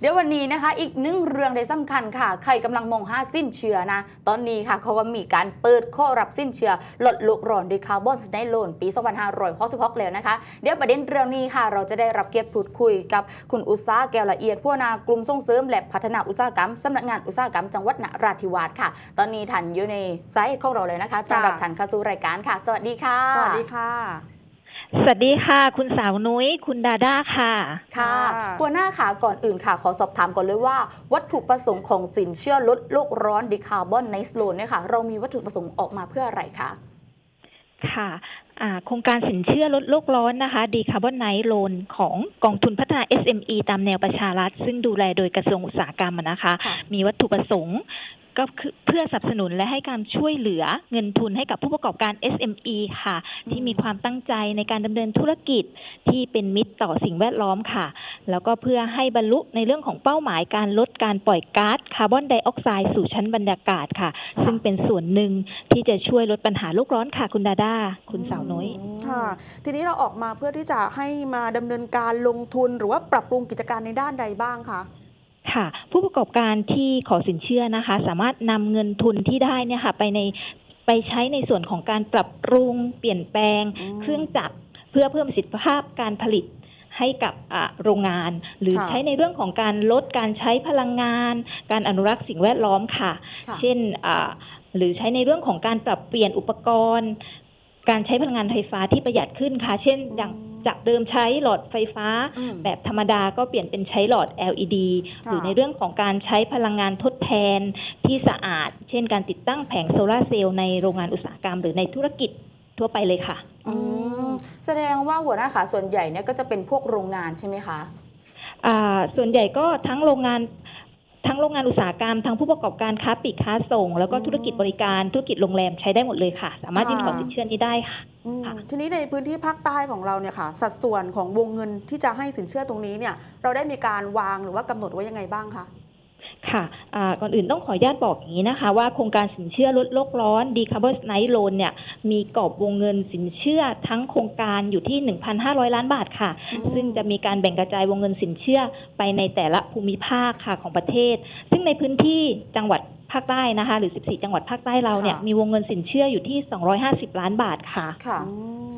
เดี๋ยววันนี้นะคะ อีกหนึ่งเรื่องในสำคัญค่ะ ใครกำลังมองหาสิ้นเชื้อนะ ตอนนี้ค่ะเขาก็มีการเปิดข้อรับสิ้นเชื้อลดโลกร้อนด้วยคาร์บอนไดโลนปี 2566แล้วนะคะ เดี๋ยวประเด็นเรื่องนี้ค่ะ เราจะได้รับเกียรติพูดคุยกับคุณอุตสาหแก้วละเอียดผู้อำนากลุ่มส่งเสริมและพัฒนาอุตสาหกรรมสำนักงานอุตสาหกรรมจังหวัดนราธิวาสค่ะ ตอนนี้ท่านอยู่ในไซต์ของเราเลยนะคะต้อนรับท่านเข้าสู่รายการค่ะ สวัสดีค่ะ สวัสดีค่ะ สวัสดีค่ะ คุณสาวนุ้ย คุณดาด้าค่ะค่ะค่ะหัวหน้าค่ะก่อนอื่นค่ะ ขอสอบถามก่อนเลยว่า วัตถุประสงค์ของสินเชื่อลดโลกร้อนดิคาร์บอนไนท์โลนเนี่ยค่ะ เรามีวัตถุประสงค์ออกมาเพื่ออะไรคะค่ะอ่าโครงการสินเชื่อลดโลกร้อนนะคะ Decarbonite Loan ของกองทุนพัฒนา SME ตามแนวประชารัฐ ซึ่งดูแลโดยกระทรวงอุตสาหกรรมอะนะคะค่ะมีวัตถุประสงค์ ก็คือเพื่อสนับสนุนและให้การช่วยเหลือเงินทุนให้กับผู้ประกอบการ SME ค่ะ ที่มีความตั้งใจในการดำเนินธุรกิจที่เป็นมิตรต่อสิ่งแวดล้อมค่ะ แล้วก็เพื่อให้บรรลุในเรื่องของเป้าหมายการลดการปล่อยก๊าซคาร์บอนไดออกไซด์สู่ชั้นบรรยากาศค่ะ ซึ่งเป็นส่วนหนึ่งที่จะช่วยลดปัญหาโลกร้อนค่ะ คุณดาดาคุณสาวน้อยค่ะ ทีนี้เราออกมาเพื่อที่จะให้มาดำเนินการลงทุนหรือว่าปรับปรุงกิจการในด้านใดบ้างคะ ค่ะ ผู้ประกอบการที่ขอสินเชื่อนะคะ สามารถนำเงินทุนที่ได้เนี่ยค่ะ ไปในไปใช้ในส่วนของการปรับปรุง เปลี่ยนแปลงอืมเครื่องจักรเพื่อเพิ่มประสิทธิภาพการผลิตให้กับอะโรงงาน หรือค่ะใช้ในเรื่องของการลดการใช้พลังงาน การอนุรักษ์สิ่งแวดล้อมค่ะค่ะเช่นอ่าหรือใช้ในเรื่องของการปรับเปลี่ยนอุปกรณ์ การใช้พลังงานไฟฟ้าที่ประหยัดขึ้นค่ะ เช่น อย่าง จากเดิมใช้หลอดไฟฟ้าอืมแบบธรรมดาก็เปลี่ยนเป็นใช้หลอด LED ค่ะหรือในเรื่องของการใช้พลังงานทดแทนที่สะอาด เช่นการติดตั้งแผงโซลาร์เซลล์ในโรงงานอุตสาหกรรม หรือในธุรกิจทั่วไปเลยค่ะอืมแสดงว่าหัวหน้าค่ะส่วนใหญ่เนี่ยก็จะเป็นพวกโรงงานใช่ไหมคะอ่าส่วนใหญ่ก็ทั้งโรงงาน ทั้งโรงงานอุตสาหกรรมทั้งผู้ประกอบการค้าปลีกค้าส่ง แล้วก็อืมธุรกิจบริการธุรกิจโรงแรมใช้ได้หมดเลยค่ะ สามารถยื่นขอค่ะสินเชื่อนี้ได้ค่ะอืมค่ะ ทีนี้ในพื้นที่ภาคใต้ของเราเนี่ยค่ะ สัดส่วนของวงเงินที่จะให้สินเชื่อตรงนี้เนี่ย เราได้มีการวางหรือว่ากำหนดไว้ยังไงบ้างคะ ค่ะอ่าก่อนอื่นต้องขออนุญาตบอกอย่างนี้นะคะ ว่าโครงการสินเชื่อลดโลกร้อน Decarbonite Loan เนี่ยมีกรอบวงเงินสินเชื่อทั้งโครงการอยู่ที่ 1,500 ล้านบาทค่ะ อืม ซึ่งจะมีการแบ่งกระจายวงเงินสินเชื่อไปในแต่ละภูมิภาคค่ะของประเทศ ซึ่งในพื้นที่จังหวัดภาคใต้นะคะ หรือ 14 จังหวัดภาคใต้เราเนี่ยค่ะมีวงเงินสินเชื่ออยู่ที่ 250 ล้านบาทค่ะค่ะอืม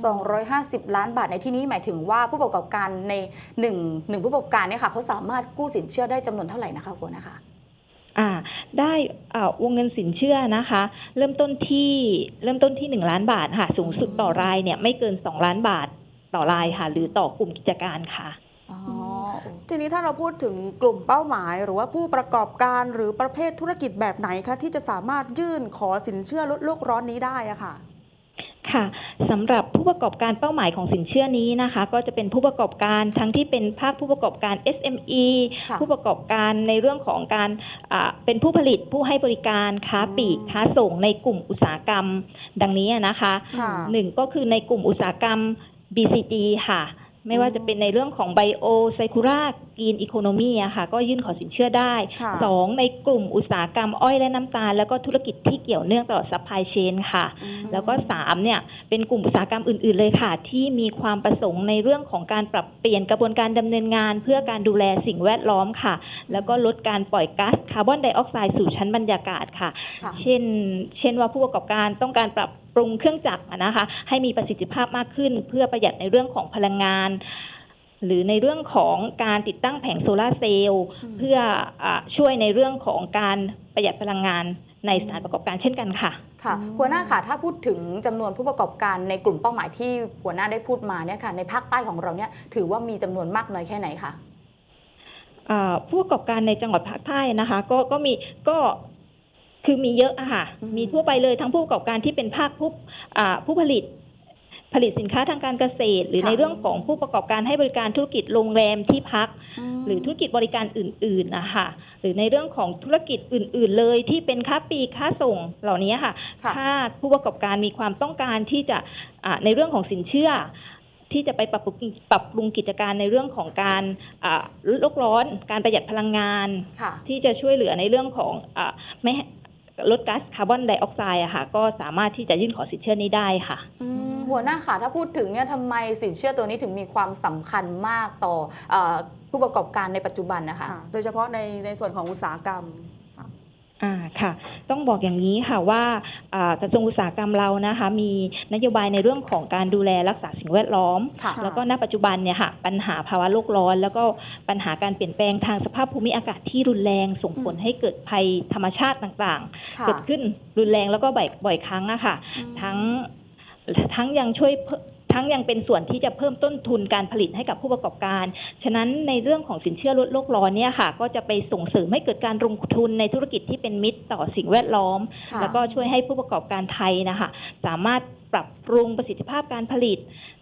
250 ล้านบาทในที่นี้หมายถึงว่าผู้ประกอบการในหนึ่งหนึ่งผู้ประกอบการเนี่ยค่ะเขาสามารถกู้สินเชื่อได้จำนวนเท่าไหร่นะคะหัวหน้าค่ะอ่าได้อ่าวงเงินสินเชื่อนะคะ เริ่มต้นที่เริ่มต้นที่หนึ่งล้านบาทค่ะสูงสุดต่อรายเนี่ยไม่เกินสองล้านบาท ต่อรายค่ะ หรือต่อกลุ่มกิจการค่ะอ๋อทีนี้ถ้าเราพูดถึงกลุ่มเป้าหมาย หรือว่าผู้ประกอบการหรือประเภทธุรกิจแบบไหนคะที่จะสามารถยื่นขอสินเชื่อลดโลกร้อนนี้ได้อะค่ะค่ะสำหรับผู้ประกอบการเป้าหมายของสินเชื่อนี้นะคะ ก็จะเป็นผู้ประกอบการทั้งที่เป็นภาคผู้ประกอบการ SME ค่ะผู้ประกอบการในเรื่องของการอ่าเป็นผู้ผลิตผู้ให้บริการค้าปลีกอืมค้าส่งในกลุ่มอุตสาหกรรมดังนี้นะคะค่ะหนึ่งก็คือในกลุ่มอุตสาหกรรม BCG ค่ะ ไม่ว่าจะเป็นในเรื่องของไบโอไซคูรากรีนอีโคโนมีอะค่ะ ก็ยื่นขอสินเชื่อได้ค่ะสองในกลุ่มอุตสาหกรรมอ้อยและน้ำตาล แล้วก็ธุรกิจที่เกี่ยวเนื่องต่อซัพพลายเชนค่ะ อืม แล้วก็สามเนี่ยเป็นกลุ่มอุตสาหกรรมอื่น ๆ เลยค่ะ ที่มีความประสงค์ในเรื่องของการปรับเปลี่ยนกระบวนการดำเนินงาน เพื่อการดูแลสิ่งแวดล้อมค่ะ แล้วก็ลดการปล่อยก๊าซคาร์บอนไดออกไซด์สู่ชั้นบรรยากาศค่ะ ค่ะ เช่น เช่นว่าผู้ประกอบการต้องการปรับปรุงเครื่องจักรอะนะคะ ให้มีประสิทธิภาพมากขึ้น เพื่อประหยัดในเรื่องของพลังงาน หรือในเรื่องของการติดตั้งแผงโซลาร์เซลล์อืมเพื่ออาช่วยในเรื่องของการประหยัดพลังงานในสถานประกอบการเช่นกันค่ะค่ะอืมหัวหน้าค่ะถ้าพูดถึงจำนวนผู้ประกอบการในกลุ่มเป้าหมายที่หัวหน้าได้พูดมาเนี่ยค่ะในภาคใต้ของเราเนี่ยถือว่ามีจำนวนมากน้อยแค่ไหนคะอ่าผู้ประกอบการในจังหวัดภาคใต้นะคะ ก็ก็มีก็ คือมีเยอะอะค่ะอืมมีทั่วไปเลยทั้งผู้ประกอบการที่เป็นภาคผู้อ่าผู้ผลิต ผลิตสินค้าทางการเกษตร หรือในเรื่องของผู้ประกอบการให้บริการธุรกิจโรงแรมที่พัก หรือธุรกิจบริการอื่นๆนะคะหรือในเรื่องของธุรกิจอื่น ๆ เลยที่เป็นค้าปลีกค้าส่งเหล่านี้ค่ะค่ะถ้าผู้ประกอบการมีความต้องการที่จะอ่าในเรื่องของสินเชื่อที่จะไปปรับปรุงปรับปรุงกิจการในเรื่องของการอ่าลดโลกร้อน การประหยัดพลังงานค่ะที่จะช่วยเหลือในเรื่องของอาไม่ให้ ลดก๊าซคาร์บอนไดออกไซด์อะค่ะ ก็สามารถที่จะยื่นขอสินเชื่อนี้ได้ค่ะ อืมหัวหน้าค่ะถ้าพูดถึงเนี่ยทำไมสินเชื่อตัวนี้ถึงมีความสำคัญมากต่อเออผู้ประกอบการในปัจจุบันนะคะ ค่ะโดยเฉพาะในในส่วนของอุตสาหกรรม อ่าค่ะ ต้องบอกอย่างนี้ค่ะว่าอ่ากระทรวงอุตสาหกรรมเรานะคะมีนโยบายในเรื่องของการดูแลรักษาสิ่งแวดล้อมค่ะแล้วก็ณปัจจุบันเนี่ยค่ะปัญหาภาวะโลกร้อน แล้วก็ปัญหาการเปลี่ยนแปลงทางสภาพภูมิอากาศที่รุนแรงส่งผลอืมให้เกิดภัยธรรมชาติต่างๆค่ะเกิดขึ้นรุนแรงแล้วก็บ่อยบ่อยครั้งอะค่ะอืมทั้งทั้งยังช่วยเพิ่ม ทั้งยังเป็นส่วนที่จะเพิ่มต้นทุนการผลิตให้กับผู้ประกอบการ ฉะนั้นในเรื่องของสินเชื่อลดโลกร้อนเนี่ยค่ะ ก็จะไปส่งเสริมให้เกิดการลงทุนในธุรกิจที่เป็นมิตรต่อสิ่งแวดล้อมค่ะแล้วก็ช่วยให้ผู้ประกอบการไทยนะคะ สามารถปรับปรุงประสิทธิภาพการผลิตเ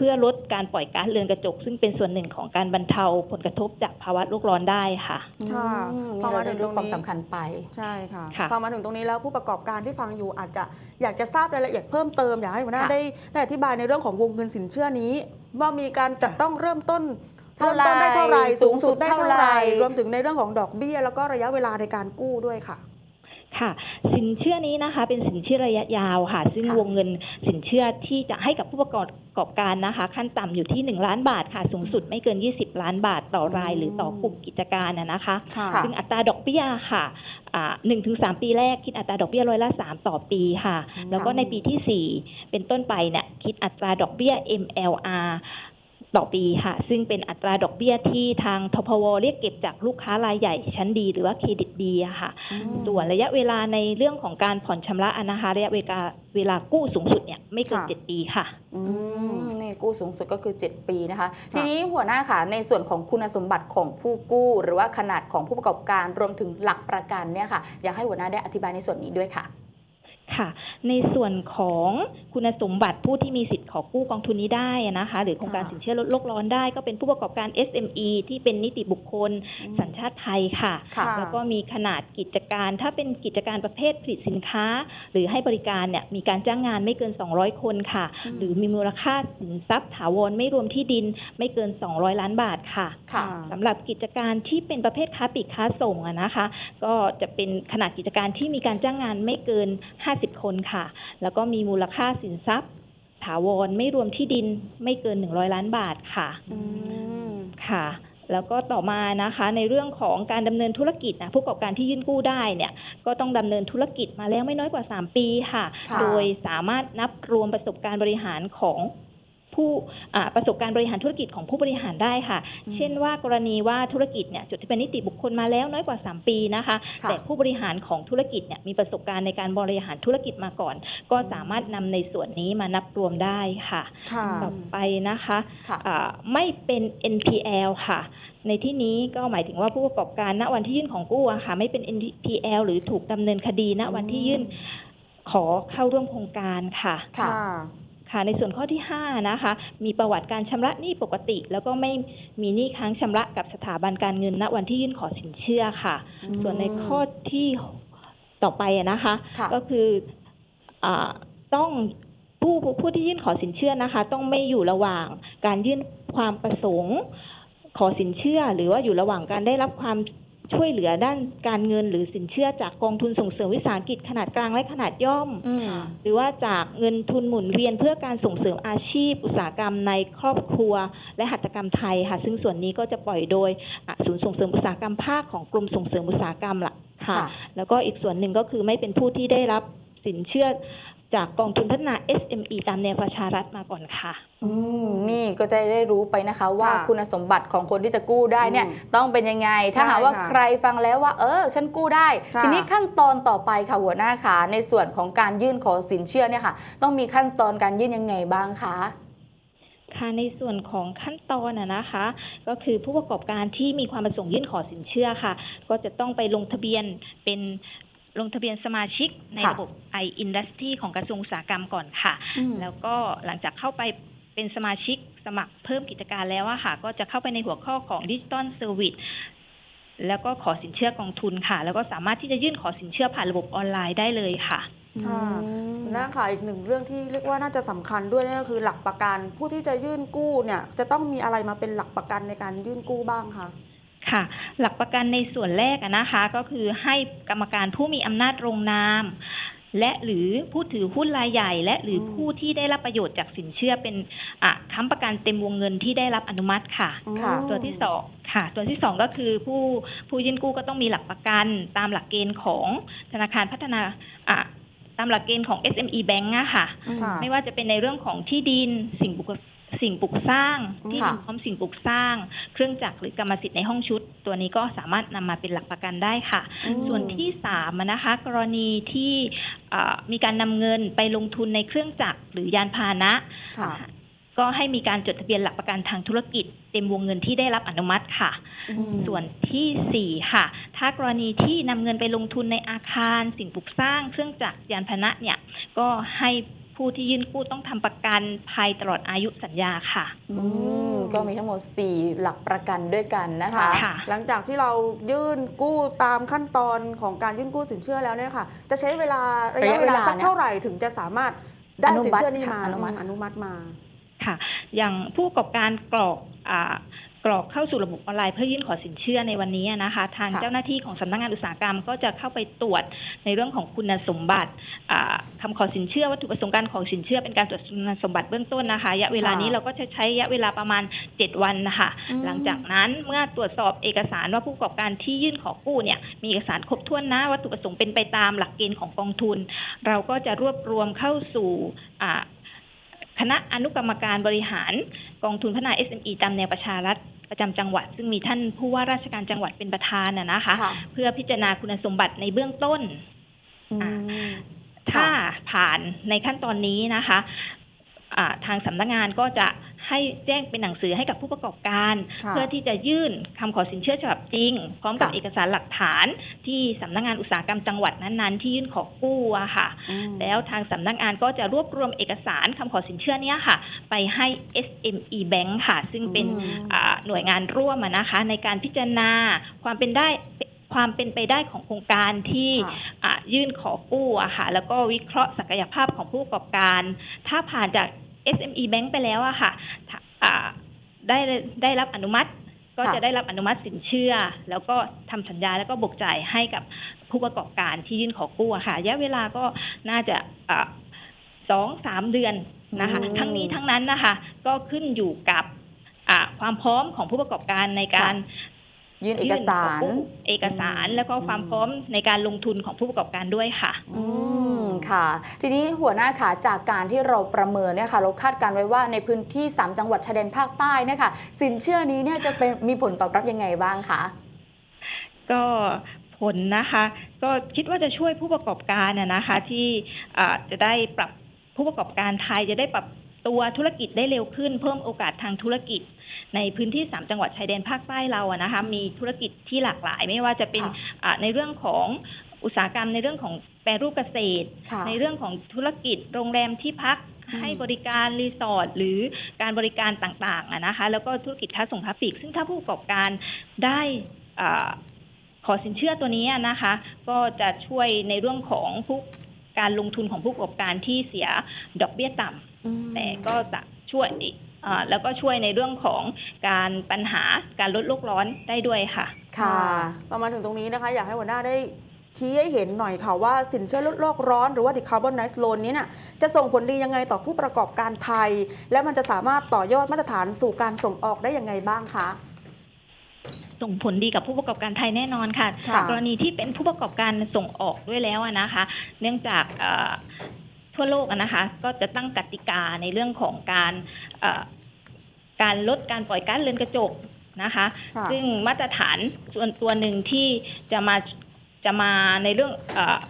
พื่อลดการปล่อยก๊าซเรือนกระจก ซึ่งเป็นส่วนหนึ่งของการบรรเทาผลกระทบจากภาวะโลกร้อนได้ค่ะค่ะอืมพอนี่มาเราถึได้งรู้ตรงนี้ความสำคัญไปใช่ค่ะค่ะพอมาถึงตรงนี้แล้วผู้ประกอบการที่ฟังอยู่อาจจะอยากจะทราบรายละเอียดเพิ่มเติมอยากให้หัวหน้าค่ะได้ได้อธิบายในเรื่องของวงเงินสินเชื่อนี้ ว่ามีการจะต้องเริ่มต้นเท่าเริ่มต้นได้เท่าไหร่ไหร่สูงสุดได้สูงสุดเท่าเท่าไหไหร่ร่รวมถึงในเรื่องของดอกเบี้ย แล้วก็ระยะเวลาในการกู้ด้วยค่ะ ค่ะสินเชื่อนี้นะคะ เป็นสินเชื่อระยะยาวค่ะ ซึ่งค่ะวงเงินสินเชื่อที่จะให้กับผู้ประกอบการนะคะ ขั้นต่ำอยู่ที่1ล้านบาทค่ะ สูงสุดไม่เกิน 20 ล้านบาทต่อรายอืมหรือต่อกลุ่มกิจการนะนะคะค่ะค่ะซึ่งอัตราดอกเบี้ยค่ะหนึ่งถึงสามปีแรกคิดอัตราดอกเบี้ยร้อยละสามต่อปีค่ะอืมแล้วก็ในปีที่สี่เป็นต้นไปเนี่ยคิดอัตราดอกเบี้ย MLR ต่อปีค่ะ ซึ่งเป็นอัตราดอกเบี้ยที่ทางทพวเรียกเก็บจากลูกค้ารายใหญ่ชั้นดี หรือว่าเครดิตดีอะค่ะอืมส่วนระยะเวลาในเรื่องของการผ่อนชำระอะนะคะระยะเวลาเวลากู้สูงสุดเนี่ยไม่เกินค่ะเจ็ดปีค่ะอือืมมนี่กู้สูงสุดก็คือ 7 ปีนะคะค่ะทีนี้หัวหน้าค่ะในส่วนของคุณสมบัติของผู้กู้ หรือว่าขนาดของผู้ประกอบการรวมถึงหลักประกันเนี่ยค่ะ อยากให้หัวหน้าได้อธิบายในส่วนนี้ด้วยค่ะ ค่ะ ในส่วนของคุณสมบัติผู้ที่มีสิทธิ์ขอกู้กองทุนนี้ได้อะนะคะ หรือโครงการค่ะสินเชื่อลดโลกร้อนได้ก็เป็นผู้ประกอบการ SME ที่เป็นนิติบุคคลอืมสัญชาติไทยค่ะค่ะค่ะ แล้วก็มีขนาดกิจการ ถ้าเป็นกิจการประเภทผลิตสินค้า หรือให้บริการเนี่ยมีการจ้างงานไม่เกิน 200 คนค่ะอืมหรือมีมูลค่าสินทรัพย์ถาวรไม่รวมที่ดินไม่เกิน 200 ล้านบาทค่ะค่ะสำหรับกิจการที่เป็นประเภทค้าปลีกค้าส่งอะนะคะ ก็จะเป็นขนาดกิจการที่มีการจ้างงานไม่เกิน 50 คนค่ะแล้วก็มีมูลค่าสินทรัพย์ ถาวรไม่รวมที่ดินไม่เกิน100ล้านบาทค่ะอืมค่ะ แล้วก็ต่อมานะคะ ในเรื่องของการดำเนินธุรกิจนะผู้ประกอบการที่ยื่นกู้ได้เนี่ย ก็ต้องดำเนินธุรกิจมาแล้วไม่น้อยกว่า 3 ปีค่ะค่ะ โดยสามารถนับรวมประสบการณ์บริหารของ ผู้อ่าประสบการณ์บริหารธุรกิจของผู้บริหารได้ค่ะอืมเช่นว่ากรณีว่าธุรกิจเนี่ยจดทะเบียนนิติบุคคลมาแล้วน้อยกว่า 3 ปีนะคะค่ะแต่ผู้บริหารของธุรกิจเนี่ยมีประสบการณ์ในการบริหารธุรกิจมาก่อน ก็สามารถนำในส่วนนี้มานับรวมได้ค่ะค่ะต่อไปนะคะค่ะอ่าไม่เป็น NPL ค่ะในที่นี้ก็หมายถึงว่าผู้ประกอบการณวันที่ยื่นของกู้อะค่ะ ไม่เป็น NPL หรือถูกดำเนินคดีณวันที่ยื่นขอเข้าร่วมโครงการค่ะ ค่ะ ค่ะในส่วนข้อที่ 5 นะคะ มีประวัติการชำระหนี้ปกติ แล้วก็ไม่มีหนี้ค้างชำระกับสถาบันการเงินณวันที่ยื่นขอสินเชื่อค่ะอืมส่วนในข้อที่ต่อไปอะนะคะค่ะก็คืออาต้องผู้ผู้ที่ยื่นขอสินเชื่อนะคะ ต้องไม่อยู่ระหว่างการยื่นความประสงค์ขอสินเชื่อ หรือว่าอยู่ระหว่างการได้รับความ ช่วยเหลือด้านการเงินหรือสินเชื่อจากกองทุนส่งเสริมวิสาหกิจขนาดกลางและขนาดย่อมอืมหรือว่าจากเงินทุนหมุนเวียนเพื่อการส่งเสริมอาชีพ อุตสาหกรรมในครอบครัว และหัตถกรรมไทยค่ะ ซึ่งส่วนนี้ก็จะปล่อยโดยอะศูนย์ส่งเสริมอุตสาหกรรมภาคของกรมส่งเสริมอุตสาหกรรมล่ะค่ะค่ะแล้วก็อีกส่วนหนึ่งก็คือไม่เป็นผู้ที่ได้รับสินเชื่อ จากกองทุนพัฒนา SME ตามแนวประชารัฐมาก่อนค่ะ อืมนี่ก็จะได้รู้ไปนะคะ ว่าค่ะคุณสมบัติของคนที่จะกู้ได้เนี่ย อืมต้องเป็นยังไง ถ้าใช่หากว่าค่ะใครฟังแล้วว่า เออ ฉันกู้ได้ ค่ะทีนี้ขั้นตอนต่อไปค่ะหัวหน้าขาในส่วนของการยื่นขอสินเชื่อเนี่ยค่ะ ต้องมีขั้นตอนการยื่นยังไงบ้างคะ ค่ะในส่วนของขั้นตอนอะนะคะ ก็คือผู้ประกอบการที่มีความประสงค์ยื่นขอสินเชื่อค่ะ ก็จะต้องไปลงทะเบียนเป็น ลงทะเบียนสมาชิกในค่ะระบบ i-industry ของกระทรวงอุตสาหกรรมก่อนค่ะ แล้วก็หลังจากเข้าไปเป็นสมาชิกสมัครเพิ่มกิจการแล้วอะค่ะ ก็จะเข้าไปในหัวข้อของดิจิ t a ลเซอร์วิสแล้วก็ขอสินเชื่อกองทุนค่ะ แล้วก็สามารถที่จะยื่นขอสินเชื่อผ่านระบบออนไลน์ได้เลยค่ะค่ะอืมน่าค่ะอีกหนึ่งเรื่องที่เรียกว่าน่าจะสำคัญด้วยนั่นก็คือหลักประกันผู้ที่จะยื่นกู้เนี่ย จะต้องมีอะไรมาเป็นหลักประกันในการยื่นกู้บ้างคะ ค่ะ หลักประกันในส่วนแรกอะนะคะ ก็คือให้กรรมการผู้มีอำนาจลงนาม และหรือผู้ถือหุ้นรายใหญ่ และหรืออมผู้ที่ได้รับประโยชน์จากสินเชื่อเป็นอะค้ำประกันเต็มวงเงินที่ได้รับอนุมัติค่ะค่ะ ตัวที่สองค่ะ ตัวที่สองก็คือผู้ผู้ยื่นกู้ก็ต้องมีหลักประกันตามหลักเกณฑ์ของธนาคารพัฒนาอะตามหลักเกณฑ์ของ SME Bank อะค่ะ ค่ะ ไม่ว่าจะเป็นในเรื่องของที่ดินสิ่งปลูก สิ่งปลูกสร้างที่ดินค่ะพร้อมสิ่งปลูกสร้าง เครื่องจักรหรือกรรมสิทธิ์ในห้องชุด ตัวนี้ก็สามารถนำมาเป็นหลักประกันได้ค่ะอืมส่วนที่สามอะนะคะ กรณีที่เอ่อมีการนำเงินไปลงทุนในเครื่องจักรหรือยานพาหนะค่ะก็ให้มีการจดทะเบียนหลักประกันทางธุรกิจ เต็มวงเงินที่ได้รับอนุมัติค่ะอืมส่วนที่สี่ค่ะ ถ้ากรณีที่นำเงินไปลงทุนในอาคาร สิ่งปลูกสร้าง เครื่องจักรยานพาหนะเนี่ย ก็ให้ ผู้ที่ยื่นกู้ต้องทำประกันภายตลอดอายุสัญญาค่ะ อืมก็มีทั้งหมด 4 หลักประกันด้วยกันนะคะ ค่ะ หลังจากที่เรายื่นกู้ตามขั้นตอนของการยื่นกู้สินเชื่อแล้วเนี่ยค่ะ จะใช้เวลาระยะเวลาระยะเวลาสักเนี่ยเท่าไหร่ถึงจะสามารถได้อนุสินมัติเชื่อนี้ค่ะมาอนุมัติอนุมัติมาค่ะ อย่างผู้ประกอบการกรอกอ่า กรอกเข้าสู่ระบบออนไลน์เพื่อยื่นขอสินเชื่อในวันนี้นะคะ ทางค่ะเจ้าหน้าที่ของสำนักงานอุตสาหกรรมก็จะเข้าไปตรวจในเรื่องของคุณสมบัติอ่าคำขอสินเชื่อวัตถุประสงค์การขอสินเชื่อเป็นการตรวจคุณสมบัติเบื้องต้นนะคะระยะเวลานี้ค่ะเราก็จะใช้ระยะเวลาประมาณ 7 วันนะคะอืมหลังจากนั้นเมื่อตรวจสอบเอกสารว่าผู้ประกอบการที่ยื่นขอกู้เนี่ยมีเอกสารครบถ้วนนะวัตถุประสงค์เป็นไปตามหลักเกณฑ์ของกองทุน เราก็จะรวบรวมเข้าสู่อ่า คณะอนุกรรมการบริหารกองทุนพัฒนา SME ตามแนวประชารัฐประจำจังหวัด ซึ่งมีท่านผู้ว่าราชการจังหวัดเป็นประธานนะนะคะค่ะเพื่อพิจารณาคุณสมบัติในเบื้องต้นอืมถ้าผ่านในขั้นตอนนี้นะคะอ่าทางสำนักงานก็จะ ให้แจ้งเป็นหนังสือให้กับผู้ประกอบการค่ะเพื่อที่จะยื่นคำขอสินเชื่อฉบับจริง พร้อมกับค่ะเอกสารหลักฐานที่สำนักงานอุตสาหกรรมจังหวัดนั้นๆ ที่ยื่นขอกู้อะค่ะอืมแล้วทางสำนักงานก็จะรวบรวมเอกสารคำขอสินเชื่อเนี้ยค่ะ ไปให้ SME Bank ค่ะ ซึ่งเป็นอืมอ่าหน่วยงานร่วมอะนะคะ ในการพิจารณาความเป็นได้ความเป็นไปได้ของโครงการที่ค่ะอะยื่นขอกู้อะค่ะแล้วก็วิเคราะห์ศักยภาพของผู้ประกอบการ ถ้าผ่านจาก SME Bank ไปแล้วอะค่ะถ้าอ่าได้ได้รับอนุมัติก็ค่ะจะได้รับอนุมัติสินเชื่อ แล้วก็ทำสัญญาแล้วก็บกจ่ายให้กับผู้ประกอบการที่ยื่นขอกู้อะค่ะระยะเวลาก็น่าจะอะสองสามเดือนนะคะอืมทั้งนี้ทั้งนั้นนะคะ ก็ขึ้นอยู่กับอะความพร้อมของผู้ประกอบการในการ ยื่นเอกสารยื่นขอกู้เอกสารอืมแล้วก็ความพร้อมในการลงทุนของผู้ประกอบการด้วยค่ะ อืมค่ะ ทีนี้หัวหน้าค่ะจากการที่เราประเมินเนี่ยค่ะเราคาดการณ์ไว้ว่าในพื้นที่ 3 จังหวัดชายแดนภาคใต้เนี่ยค่ะสินเชื่อนี้เนี่ยจะเป็นมีผลตอบรับยังไงบ้างคะก็ผลนะคะ ก็คิดว่าจะช่วยผู้ประกอบการน่ะนะคะที่อ่าจะได้ปรับผู้ประกอบการไทยจะได้ปรับตัวธุรกิจได้เร็วขึ้น เพิ่มโอกาสทางธุรกิจ ในพื้นที่ 3 จังหวัดชายแดนภาคใต้เราอะนะคะมีธุรกิจที่หลากหลาย ไม่ว่าจะเป็นค่ะอ่าในเรื่องของอุตสาหกรรมในเรื่องของแปรรูปเกษตรค่ะในเรื่องของธุรกิจโรงแรมที่พักอืมให้บริการรีสอร์ทหรือการบริการต่างๆอะนะคะ แล้วก็ธุรกิจค้าส่งค้าปลีกซึ่งถ้าผู้ประกอบการได้อาขอสินเชื่อตัวนี้นะคะ ก็จะช่วยในเรื่องของผู้การลงทุนของผู้ประกอบการที่เสียดอกเบี้ยต่ำอืมแต่ก็จะช่วยอ่า แล้วก็ช่วยในเรื่องของการปัญหาการลดโลกร้อนได้ด้วยค่ะ ค่ะพอมาถึงตรงนี้นะคะ อยากให้หัวหน้าได้ชี้ให้เห็นหน่อยค่ะว่าสินเชื่อลดโลกร้อนหรือว่า decarbonize loan นี้เนี่ยจะส่งผลดียังไงต่อผู้ประกอบการไทย และมันจะสามารถต่อยอดมาตรฐานสู่การส่งออกได้ยังไงบ้างคะส่งผลดีกับผู้ประกอบการไทยแน่นอนค่ะค่ะกรณีที่เป็นผู้ประกอบการส่งออกด้วยแล้วอะนะคะ เนื่องจากเอ่อทั่วโลกอะนะคะ ก็จะตั้งกติกาในเรื่องของการเอ่อ การลดการปล่อยก๊าซเรือนกระจกนะคะค่ะซึ่งมาตรฐานส่วนตัวหนึ่งที่จะมาจะมาในเรื่องเออ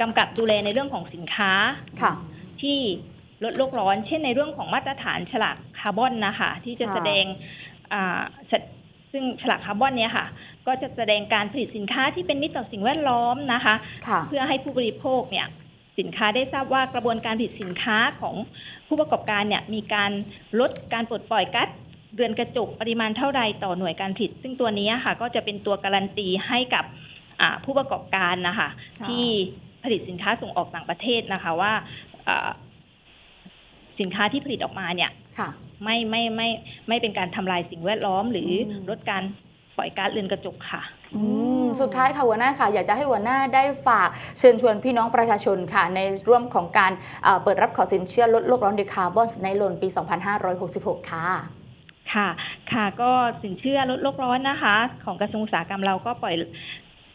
กำกับดูแลในเรื่องของสินค้าค่ะที่ลดโลกร้อน เช่นในเรื่องของมาตรฐานฉลากคาร์บอนนะคะ ที่จะค่ะแสดงอ่าสซึ่งฉลากคาร์บอนเนี่ยค่ะ ก็จะแสดงการผลิตสินค้าที่เป็นมิตรต่อสิ่งแวดล้อมนะคะค่ะเพื่อให้ผู้บริโภคเนี่ย สินค้าได้ทราบว่ากระบวนการผลิตสินค้าของผู้ประกอบการเนี่ยมีการลดการปลดปล่อยก๊าซเรือนกระจกปริมาณเท่าใดต่อหน่วยการผลิต ซึ่งตัวนี้ค่ะ ก็จะเป็นตัวการันตีให้กับอ่าผู้ประกอบการนะคะค่ะที่ผลิตสินค้าส่งออกต่างประเทศนะคะ ว่าอ่าสินค้าที่ผลิตออกมาเนี่ยค่ะไม่ไม่ไม่ไม่เป็นการทำลายสิ่งแวดล้อมหรืออมลดการ ปล่อยก๊าซเรือนกระจกค่ะ อืมสุดท้ายค่ะหัวหน้าค่ะ อยากจะให้หัวหน้าได้ฝากเชิญชวนพี่น้องประชาชนค่ะ ในร่วมของการเอ่อเปิดรับขอสินเชื่อลดโลกร้อนด้วยคาร์บอนในโลนปี 2566 ค่ะ ค่ะ ค่ะ ก็สินเชื่อลดโลกร้อนนะคะ ของกระทรวงอุตสาหกรรมเราก็ปล่อย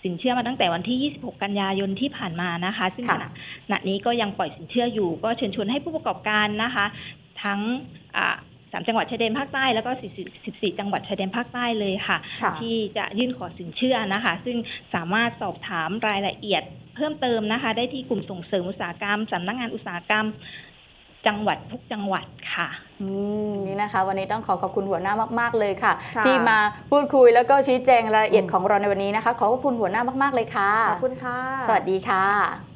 สินเชื่อมาตั้งแต่วันที่ 26 กันยายนที่ผ่านมานะคะ ซึ่งขค่ะ ณะขณะนี้ก็ยังปล่อยสินเชื่ออยู่ ก็เชิญชวนให้ผู้ประกอบการนะคะ ทั้งอ่า สามจังหวัดชายแดนภาคใต้แล้วก็ 14 14จังหวัดชายแดนภาคใต้เลยค่ะค่ะ ที่จะยื่นขอสินเชื่อนะคะ ซึ่งสามารถสอบถามรายละเอียดเพิ่มเติมนะคะ ได้ที่กลุ่มส่งเสริมอุตสาหกรรมสำนักงานอุตสาหกรรมจังหวัดทุกจังหวัดค่ะอืมนี่นะคะ วันนี้ต้องขอขอบคุณหัวหน้ามาก ๆ เลยค่ะค่ะที่มาพูดคุยแล้วก็ชี้แจงรายละเอียดอืมของเราในวันนี้นะคะขอขอบคุณหัวหน้ามาก ๆ เลยค่ะ ขอบคุณค่ะ สวัสดีค่ะ